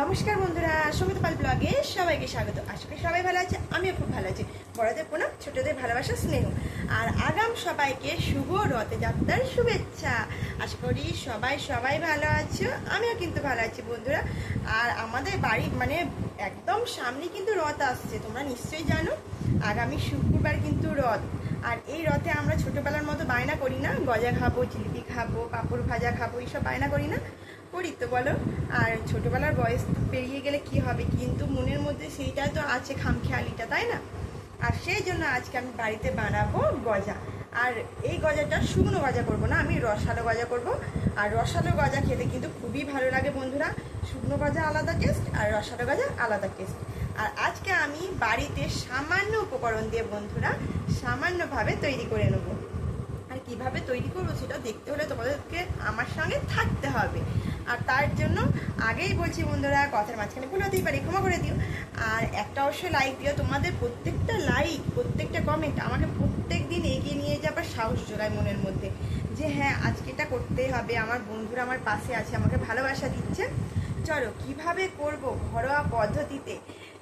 নমস্কার বন্ধুরা সংগীত পাল ব্লগে সবাইকে স্বাগত। আশা করি সবাই ভালো আছে, আমিও খুব ভালো আছি। বড়দের প্রণাম, ছোটদের ভালোবাসা, স্নেহ। আর আগাম সবাইকে শুভ রথযাত্রার শুভেচ্ছা। আশা করি সবাই সবাই ভালো আছো, আমিও কিন্তু ভালো আছি বন্ধুরা। আর আমাদের বাড়ি মানে একদম সামনে কিন্তু রথ আসছে, তোমরা নিশ্চয়ই জানো। আগামী শুক্রবার কিন্তু রথ। আর এই রথে আমরা ছোটোবেলার মতো বায়না করি না, গজা খাব, জিলিপি খাব, পাঁপড় ভাজা খাব, এইসব বায়না করি না। করি তো বলো? আর ছোটোবেলার বয়স পেরিয়ে গেলে কি হবে? কিন্তু মনের মধ্যে সেইটা তো আছে খামখেয়ালিটা, তাই না? আর সেই জন্য আজকে আমি বাড়িতে বানাবো গজা। আর এই গজাটা শুকনো গজা করব না, আমি রসালো গজা করব। আর রসালো গজা খেতে কিন্তু খুবই ভালো লাগে বন্ধুরা। শুকনো গজা আলাদা টেস্ট আর রসালো গজা আলাদা টেস্ট আর আজকে আমি বাড়িতে সামান্য উপকরণ দিয়ে বন্ধুরা সামান্যভাবে তৈরি করে নেব। আর কীভাবে তৈরি করব সেটা দেখতে হলে তোমাদেরকে আমার সঙ্গে থাকতে হবে। আর তার জন্য আগেই বলছি বন্ধুরা, কথার মাঝখানে ভুল হতেই পারি, ক্ষমা করে দিও। আর একটা অবশ্যই লাইক দিও, তোমাদের প্রত্যেকটা লাইক প্রত্যেকটা কমেন্ট আমাকে প্রত্যেক দিন এগিয়ে নিয়ে যাবার সাহস জোগায় মনের মধ্যে। যে হ্যাঁ আজকে এটা করতেই হবে, আমার বন্ধুরা আমার পাশে আছে, আমাকে ভালোবাসা দিচ্ছে। চলো, কীভাবে করব ঘরোয়া পদ্ধতিতে?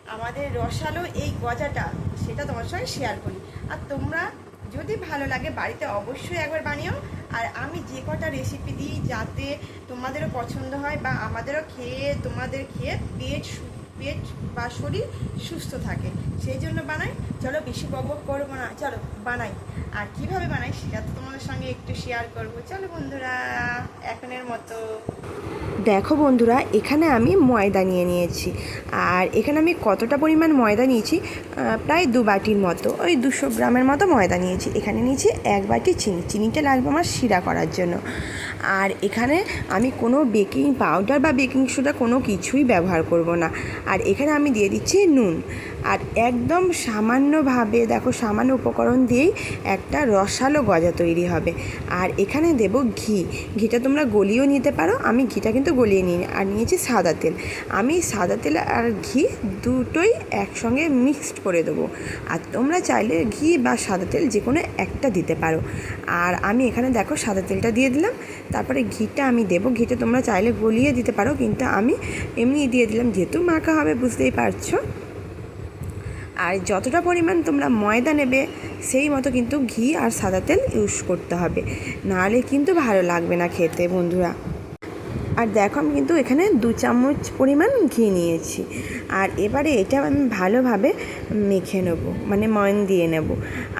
আমাদের রসালো এই গজাটা, সেটা তোমার সঙ্গে শেয়ার করি। আর তোমরা যদি ভালো লাগে বাড়িতে অবশ্যই একবার বানিও। আর আমি যে কটা রেসিপি দিই যাতে তোমাদেরও পছন্দ হয় বা আমাদেরও খেয়ে, তোমাদের খেয়ে পেট পেট বা শরীর সুস্থ থাকে। সেই জন্য বানাই। চলো বেশি বক বক করব না। চলো, বানাই। আর কীভাবে বানাই সেটা তো তোমাদের সঙ্গে একটু শেয়ার করব। চলো বন্ধুরা, এখনের মতো। দেখো বন্ধুরা, এখানে আমি ময়দা নিয়ে নিয়েছি। আর এখানে আমি কতটা পরিমাণ ময়দা নিয়েছি? প্রায় দু বাটির মতো। ওই দুশো গ্রামের মতো ময়দা নিয়েছি। এখানে নিয়েছি এক বাটি চিনি। চিনিটা লাগবে আমার শিরা করার জন্য। আর এখানে আমি কোনো বেকিং পাউডার বা বেকিং সোডা কোনো কিছুই ব্যবহার করব না। আর এখানে আমি দিয়ে দিচ্ছি নুন। আর একদম সামান্যভাবে, দেখো সামান্য উপকরণ দিয়েই একটা রসালো গজা তৈরি হবে। আর এখানে দেব ঘি। ঘিটা তোমরা গলিয়েও নিতে পারো, আমি ঘিটা কিন্তু গলিয়ে নিই আর নিয়েছি সাদা তেল। আমি সাদা তেল আর ঘি দুটোই একসঙ্গে মিক্সড করে দেবো। আর তোমরা চাইলে ঘি বা সাদা তেল যে কোনো একটা দিতে পারো। আর আমি এখানে দেখো সাদা তেলটা দিয়ে দিলাম। তারপরে ঘিটা আমি দেবো। ঘিটা তোমরা চাইলে গলিয়ে দিতে পারো, কিন্তু আমি এমনি দিয়ে দিলাম। যেহেতু মাখা হবে, বুঝতেই পারছ? আর যতটা পরিমাণ তোমরা ময়দা নেবে, সেই মতো কিন্তু ঘি আর সাদা তেল ইউজ করতে হবে। নাহলে কিন্তু ভালো লাগবে না খেতে বন্ধুরা। আর দেখো আমি কিন্তু এখানে দু চামচ পরিমাণ ঘি নিয়েছি। আর এবারে এটা আমি ভালোভাবে মেখে নেব মানে ময়ন দিয়ে নেব।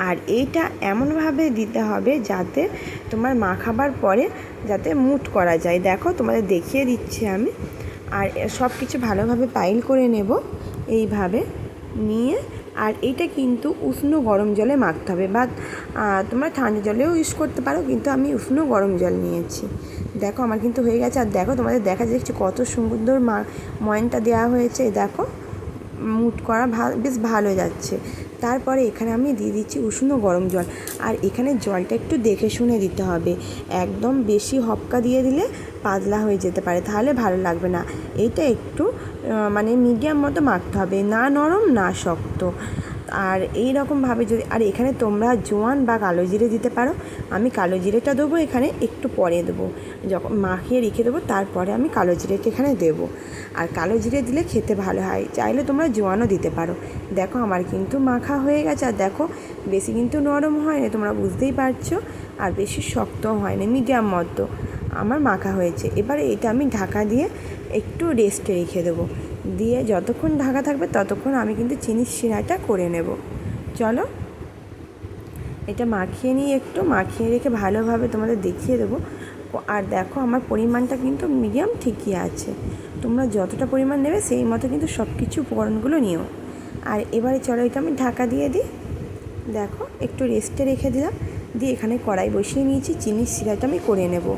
আর এইটা এমনভাবে দিতে হবে যাতে তোমার মাখাবার পরে যাতে মুট করা যায়। দেখো তোমাদের দেখিয়ে দিচ্ছি আমি। আর সব কিছু ভালোভাবে পাইল করে নেব, এইভাবে। নিয়ে, আর এটা কিন্তু উষ্ণ গরম জলে মাখতে হবে। বা তোমরা ঠান্ডা জলেও ইউজ করতে পারো, কিন্তু আমি উষ্ণ গরম জল নিয়েছি। দেখো, আমার কিন্তু হয়ে গেছে। আর দেখো, তোমাদের দেখা যাচ্ছে কত সুন্দর ময়নটা দেওয়া হয়েছে। দেখো মুট করা ভা- বেশ ভালো যাচ্ছে। তারপরে এখানে আমি দিয়ে দিচ্ছি উষ্ণ গরম জল। আর এখানে জলটা একটু দেখে শুনে দিতে হবে। একদম বেশি হপকা দিয়ে দিলে পাতলা হয়ে যেতে পারে, তাহলে ভালো লাগবে না। এটা একটু মানে মিডিয়াম মতো মাখতে হবে, না নরম, না শক্ত। আর এই রকমভাবে যদি, আর এখানে তোমরা জোয়ান বা কালো জিরে দিতে পারো, আমি কালো জিরেটা দেবো এখানে একটু পরে দেবো। যখন মাখিয়ে রেখে দেবো, তারপরে আমি কালো জিরেটা এখানে দেবো। আর কালো জিরে দিলে খেতে ভালো হয়। চাইলে তোমরা জোয়ানও দিতে পারো। দেখো আমার কিন্তু মাখা হয়ে গেছে। আর দেখো, বেশি কিন্তু নরম হয়নি, তোমরা বুঝতেই পারছ। আর বেশি শক্তও হয়নি, মিডিয়াম মতো। আমার মাখা হয়েছে। এবারে এটা আমি ঢাকা দিয়ে একটু রেস্টে রেখে দেবো। দিয়ে যতক্ষণ ঢাকা থাকবে ততক্ষণ আমি কিন্তু চিনির শিরাটা করে নেব। চলো। এটা মাখিয়ে নিয়ে একটু, মাখিয়ে রেখে ভালোভাবে তোমাদের দেখিয়ে দেবো। আর দেখো আমার পরিমাণটা কিন্তু মিডিয়াম ঠিকই আছে। তোমরা যতটা পরিমাণ নেবে সেই মতো কিন্তু সব কিছু উপকরণগুলো নিও। আর এবারে চলো এটা আমি ঢাকা দিয়ে দিই। দেখো, একটু রেস্টে রেখে দিলাম। দিয়ে এখানে কড়াই বসিয়ে নিয়েছি। চিনির শিরাটা আমি করে নেব।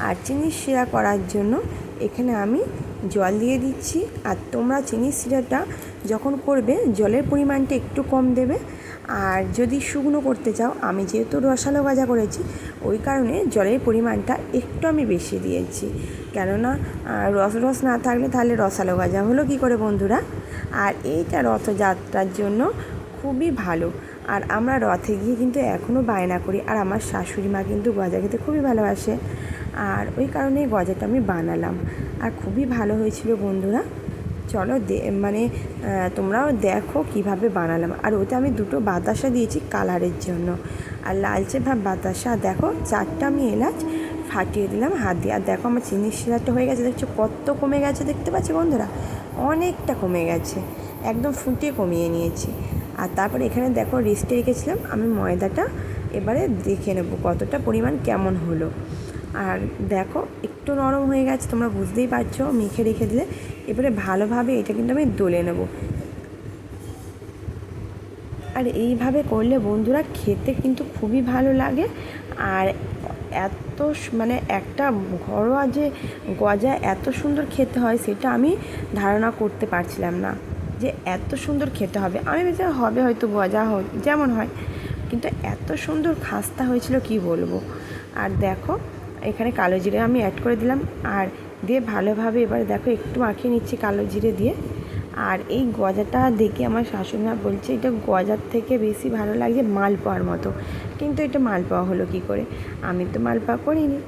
আর চিনির শিরা করার জন্য এখানে আমি জল দিয়ে দিচ্ছি। আর তোমরা চিনির শিরাটা যখন করবে, জলের পরিমাণটা একটু কম দেবে। আর যদি শুকনো করতে চাও, আমি যেহেতু রসালো ভাজা করেছি, ওই কারণে জলের পরিমাণটা একটু আমি বেশি দিয়েছি। কেননা রস রস না থাকলে তাহলে রসালো ভাজা হলো কী করে বন্ধুরা? আর এইটা রথযাত্রার জন্য খুবই ভালো। আর আমরা রথে গিয়ে কিন্তু এখনও বায়না করি। আর আমার শাশুড়ি মা কিন্তু গজা খেতে খুবই ভালোবাসে। আর ওই কারণে গজাটা আমি বানালাম। আর খুবই ভালো হয়েছিল বন্ধুরা। চলো দে মানে তোমরাও দেখো কীভাবে বানালাম। আর ওতে আমি দুটো বাতাসা দিয়েছি কালারের জন্য। আর লালচে ভাব বাতাসা, দেখো, চারটা আমি এলাচ ফাটিয়ে দিলাম হাত দিয়ে। আর দেখো আমার চিনির শিরাটা হয়ে গেছে, দেখছ কত কমে গেছে দেখতে পাচ্ছি বন্ধুরা? অনেকটা কমে গেছে। একদম ফুটিয়ে কমিয়ে নিয়েছি। আর তারপরে এখানে দেখো রেস্টে রেখেছিলাম, আমি ময়দাটা এবারে দেখে নেব কতটা পরিমাণ কেমন হলো। আর দেখো একটু নরম হয়ে গেছে, তোমরা বুঝতেই পারছ, মেখে রেখে দিলে। এবারে ভালোভাবে এটা কিন্তু আমি দোলে নেব। আর এইভাবে করলে বন্ধুরা খেতে কিন্তু খুবই ভালো লাগে। আর এত মানে একটা ঘরোয়া যে গজা এত সুন্দর খেতে হয়, সেটা আমি ধারণা করতে পারছিলাম না। যে এত সুন্দর খেতে হবে। আমি ভেবেছি হবে হয়তো গজা হোক, যেমন হয়। কিন্তু এত সুন্দর খাস্তা হয়েছিল, কি বলব? আর দেখো, এখানে কালো জিরে আমি অ্যাড করে দিলাম। আর দিয়ে ভালোভাবে এবার দেখো, একটু মাখিয়ে নিচ্ছি কালো জিরে দিয়ে। আর এই গজাটা দেখে আমার শাশুড়িমা বলছে, এটা গজার থেকে বেশি ভালো লাগছে মালপোয়ার মতো। কিন্তু এটা মালপোয়া হলো কি করে? আমি তো মালপোয়া করিনি।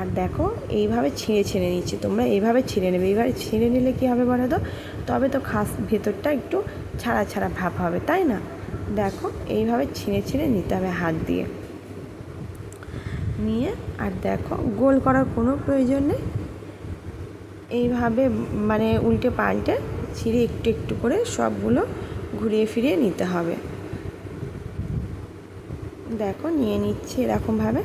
আর দেখো, এইভাবে ছিঁড়ে ছিঁড়ে নিচ্ছি তোমরা। এইভাবে ছিঁড়ে নেবে। এইভাবে ছিঁড়ে নিলে কী হবে বলো তো? তবে তো খাস, ভেতরটা একটু ছাড়া ছাড়া ভাব হবে, তাই না? দেখো, এইভাবে ছিঁড়ে ছিঁড়ে নিতে হবে হাত দিয়ে। নিয়ে, আর দেখো, গোল করার কোনো প্রয়োজন নেই। এইভাবে মানে উল্টে পাল্টে ছিঁড়ে একটু একটু করে সবগুলো ঘুরিয়ে ফিরিয়ে নিতে হবে। দেখো, নিয়ে নিচ্ছি এরকমভাবে।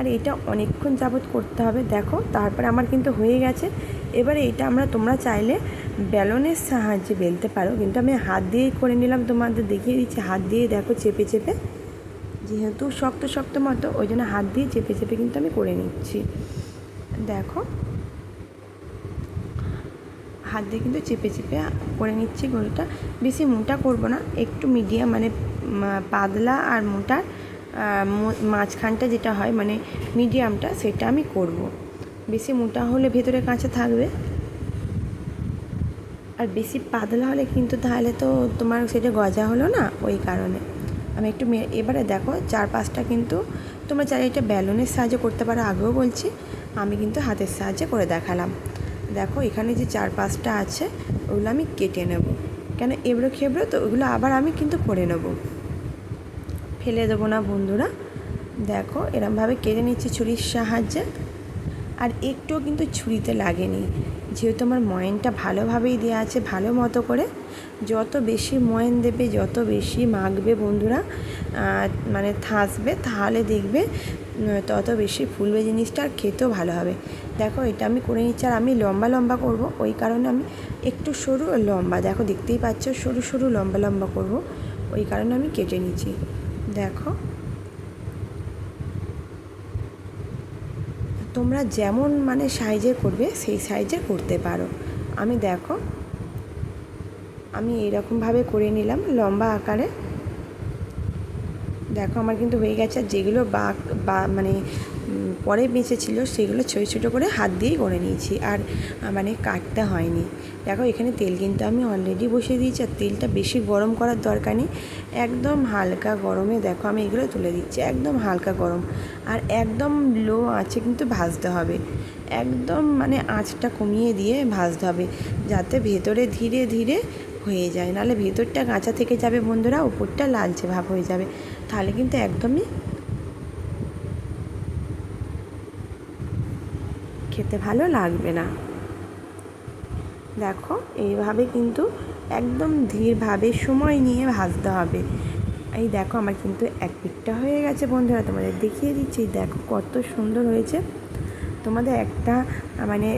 আর এটা অনেকক্ষণ যাবৎ করতে হবে। দেখো তারপরে আমার কিন্তু হয়ে গেছে। এবারে এটা আমরা তোমরা চাইলে ব্যালনের সাহায্যে বেলতে পারো। কিন্তু আমি হাত দিয়েই করে নিলাম তোমাদের দেখিয়ে দিচ্ছি। হাত দিয়ে দেখো চেপে চেপে। যেহেতু শক্ত শক্ত মতো ওই জন্য হাত দিয়ে চেপে চেপে কিন্তু আমি করে নিচ্ছি। দেখো। হাত দিয়ে কিন্তু চেপে চেপে করে নিচ্ছি গোলটা বেশি মোটা করব না একটু মিডিয়াম মানে পাতলা আর মোটার আহ, মো- মাঝখানটা যেটা হয় মানে মিডিয়ামটা, সেটা আমি করব। বেশি মোটা হলে ভেতরে কাঁচা থাকবে। আর বেশি পাতলা হলে কিন্তু তাহলে তো তোমার সেটা গজা হলো না, ওই কারণে। আমি একটু এবারে দেখো চার পাঁচটা কিন্তু তোমরা চাইলে এটা ব্যালনের সাহায্যে করতে পারো, আগেও বলছি, আমি কিন্তু হাতের সাহায্যে করে দেখালাম। দেখো, এখানে যে চার পাঁচটা আছে, ওগুলো আমি কেটে নেব। কেন, এবড়ো খেবড়ো, তো ওগুলো আবার আমি কিন্তু করে নেব। ফেলে দেবো না বন্ধুরা। দেখো, এরমভাবে কেটে নিচ্ছি ছুরির সাহায্যে। আর একটুও কিন্তু ছুরিতে লাগেনি। যেহেতু আমার ময়নটা ভালোভাবেই দেওয়া আছে, ভালো মতো করে। যত বেশি ময়ন দেবে, যত বেশি মাখবে বন্ধুরা মানে থাসবে, তাহলে দেখবে তত বেশি ফুলবে জিনিসটা আর খেতেও ভালো হবে। দেখো, এটা আমি করে নিচ্ছি আর আমি লম্বা লম্বা করব। ওই কারণে আমি একটু সরু লম্বা, দেখো দেখতেই পাচ্ছ, সরু সরু লম্বা লম্বা করব। ওই কারণে আমি কেটে নিচ্ছি। দেখো। তোমরা যেমন মানে সাইজে করবে, সেই সাইজে করতে পারো। আমি দেখো, আমি এরকমভাবে করে নিলাম লম্বা আকারে। দেখো, আমার কিন্তু হয়ে গেছে। আর যেগুলো বা মানে পরে বেঁচে ছিল সেগুলো ছোটো ছোটো করে হাত দিয়েই করে নিয়েছি আর মানে কাটতে হয়নি। দেখো এখানে তেল কিন্তু আমি অলরেডি বসিয়ে দিয়েছি আর তেলটা বেশি গরম করার দরকার নেই। একদম হালকা গরমে দেখো আমি এগুলো তুলে দিচ্ছি, একদম হালকা গরম। আর একদম লো আঁচে কিন্তু ভাজতে হবে। একদম মানে আঁচটা কমিয়ে দিয়ে ভাজতে হবে যাতে ভেতরে ধীরে ধীরে হয়ে যায়। নাহলে ভেতরটা কাঁচা থেকে যাবে বন্ধুরা, উপরটা লালচে ভাব হয়ে যাবে। তাহলে কিন্তু একদমই খেতে ভালো লাগবে না। দেখো, এইভাবে কিন্তু একদম ধীরভাবে সময় নিয়ে ভাজতে হবে। এই দেখো, আমার কিন্তু এক পিঠটা হয়ে গেছে বন্ধুরা, তোমাদের দেখিয়ে দিচ্ছি। দেখো, কত সুন্দর হয়েছে। তোমাদের একটা মানে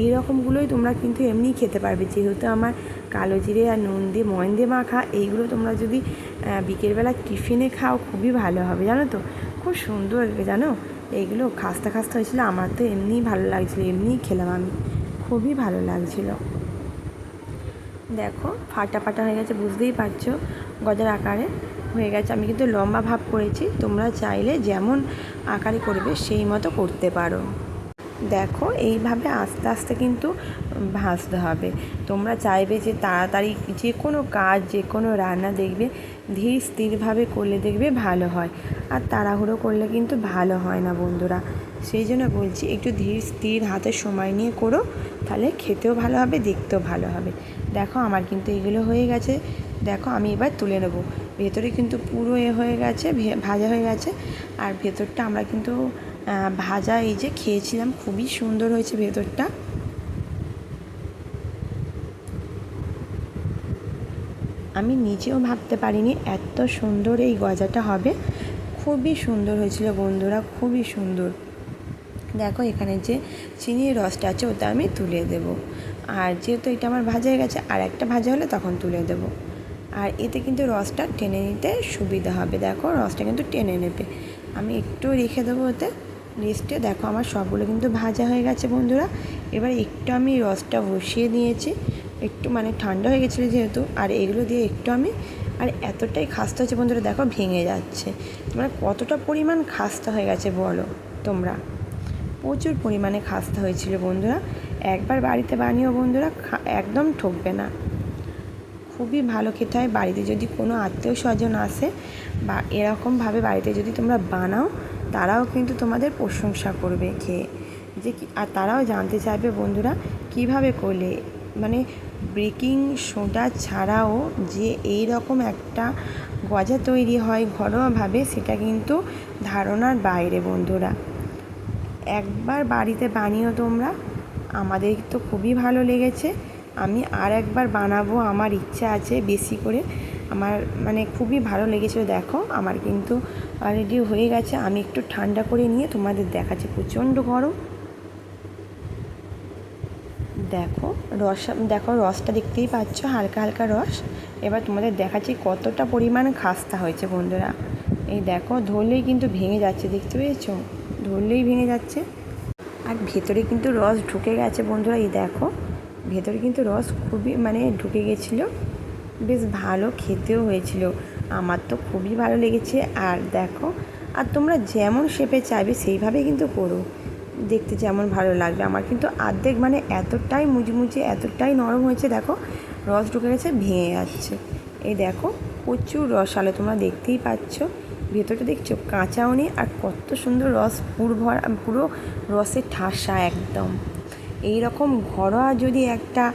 এই রকমগুলোই তোমরা কিন্তু এমনি খেতে পারবে। যেহেতু আমার কালো জিরে আর নুন দিয়ে, ময়ন দিয়ে মাখা, এইগুলো তোমরা যদি বিকেলবেলা টিফিনে খাও, খুবই ভালো হবে। জানো তো? খুব সুন্দর জানো? এইগুলো খাস্তা খাস্তা হয়েছিল। আমার তো এমনিই ভালো লাগছিল, এমনিই খেলাম আমি। খুবই ভালো লাগছিল। দেখো, ফাটা ফাটা হয়ে গেছে, বুঝতেই পারছ গজার আকারে হয়ে গেছে। আমি কিন্তু লম্বা ভাব করেছি, তোমরা চাইলে যেমন আকারে করবে, সেই মতো করতে পারো। দেখো, এইভাবে আস্তে আস্তে কিন্তু ভাজতে হবে। তোমরা চাইবে যে তাড়াতাড়ি যে কোনো কাজ, যে কোনো রান্না দেখবে, ধীর স্থিরভাবে করলে দেখবে ভালো হয়। আর তাড়াহুড়ো করলে কিন্তু ভালো হয় না বন্ধুরা। সেই জন্য বলছি, একটু ধীর স্থির হাতে সময় নিয়ে করো, তাহলে খেতেও ভালো হবে, দেখতেও ভালো হবে। দেখো, আমার কিন্তু এগুলো হয়ে গেছে। দেখো, আমি এবার তুলে নেব। ভেতরে কিন্তু পুরো এ হয়ে গেছে ভাজা হয়ে গেছে। আর ভেতরটা আমরা কিন্তু ভাজা এই যে খেয়েছিলাম, খুবই সুন্দর হয়েছে ভেতরটা। আমি নিজেও ভাবতে পারিনি এত সুন্দর এই গজাটা হবে। খুবই সুন্দর হয়েছিল বন্ধুরা, খুবই সুন্দর। দেখো এখানে যে চিনির রসটা আছে, ওটা আমি তুলে দেব। আর যেহেতু এটা আমার ভাজা হয়ে গেছে, আর একটা ভাজা হলে তখন তুলে দেব। আর এতে কিন্তু রসটা টেনে নিতে সুবিধা হবে। দেখো রসটা কিন্তু টেনে নেবে। আমি একটু রেখে দেবো ওতে। রেস্টে দেখো আমার সবগুলো কিন্তু ভাজা হয়ে গেছে বন্ধুরা। এবার একটু আমি রসটা বসিয়ে দিয়েছি। একটু মানে ঠান্ডা হয়ে গেছিল যেহেতু, আর এগুলো দিয়ে একটু আমি, আর এতটাই খাস্তা হচ্ছে বন্ধুরা, দেখো ভেঙে যাচ্ছে। মানে কতটা পরিমাণ খাস্তা হয়ে গেছে বলো তোমরা? প্রচুর পরিমাণে খাস্তা হয়েছিল বন্ধুরা। একবার বাড়িতে বানিয়েও বন্ধুরা একদম ঠকবে না। খুবই ভালো খেতে হয়। বাড়িতে যদি কোনো আত্মীয় স্বজন আসে বা এরকমভাবে বাড়িতে যদি তোমরা বানাও তারাও কিন্তু তোমাদের প্রশংসা করবে খেয়ে যে আর তারাও জানতে চাইবে বন্ধুরা কীভাবে করলে? মানে বেকিং সোডা ছাড়াও যে এই রকম একটা গজা তৈরি হয় ঘরোয়াভাবে সেটা কিন্তু ধারণার বাইরে বন্ধুরা। একবার বাড়িতে বানিও তোমরা। আমাদের তো খুবই ভালো লেগেছে। আমি আর একবার বানাবো, আমার ইচ্ছা আছে বেশি করে। আমার মানে খুবই ভালো লেগেছিল, দেখো। আমার কিন্তু রেডি হয়ে গেছে। আমি একটু ঠান্ডা করে নিয়ে তোমাদের দেখাচ্ছি, প্রচণ্ড গরম। দেখো, রস, দেখো, রসটা দেখতেই পাচ্ছ, হালকা হালকা রস। এবার তোমাদের দেখাচ্ছি কতটা পরিমাণ খাস্তা হয়েছে, বন্ধুরা। এই দেখো, ধরলেই কিন্তু ভেঙে যাচ্ছে, দেখতে পেয়েছ? ধরলেই ভেঙে যাচ্ছে। আর ভেতরে কিন্তু রস ঢুকে গেছে, বন্ধুরা, এই দেখো। ভেতরে কিন্তু রস খুবই মানে ঢুকে গেছিল। বেশ ভালো খেতেও হয়েছিল। আমার তো খুবই ভালো লেগেছে। আর দেখো, আর তোমরা যেমন শেপে চাইবে, সেইভাবে কিন্তু করো। দেখতে যেমন ভালো লাগবে। আমার কিন্তু অর্ধেক মানে এতটাই মুচমুচে, এতটাই নরম হয়েছে, দেখো, রস ঢুকে গেছে, ভেঙে যাচ্ছে। এই দেখো, প্রচুর রস আলো, তোমরা দেখতেই পাচ্ছ। ভেতরটা দেখছ কাঁচাও নেই আর কত সুন্দর রস, পুর ভরা, পুরো রসে ঠাসা একদম। এই রকম ঘরোয়া যদি একটা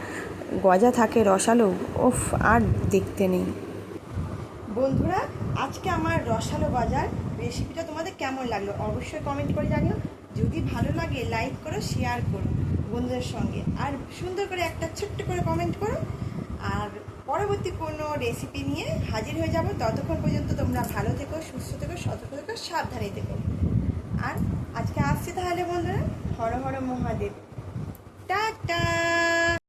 গজা থাকে, রসালো ওফ আর দেখতে নেই। বন্ধুরা, আজকে আমার রসালো বাজার রেসিপিটা তোমাদের কেমন লাগল অবশ্যই কমেন্ট করে জানিও। যদি ভালো লাগে লাইক করো শেয়ার করো বন্ধুদের সঙ্গে। আর সুন্দর করে একটা ছোট্ট করে কমেন্ট করো। আর পরবর্তী কোনো রেসিপি নিয়ে হাজির হয়ে যাব। ততক্ষণ পর্যন্ত তোমরা ভালো থেকো, সুস্থ থেকো, সতর্ক থেকো, সাবধানে থেকো। আর আজকে আসছি তাহলে বন্ধুরা, হর হর মহাদেব।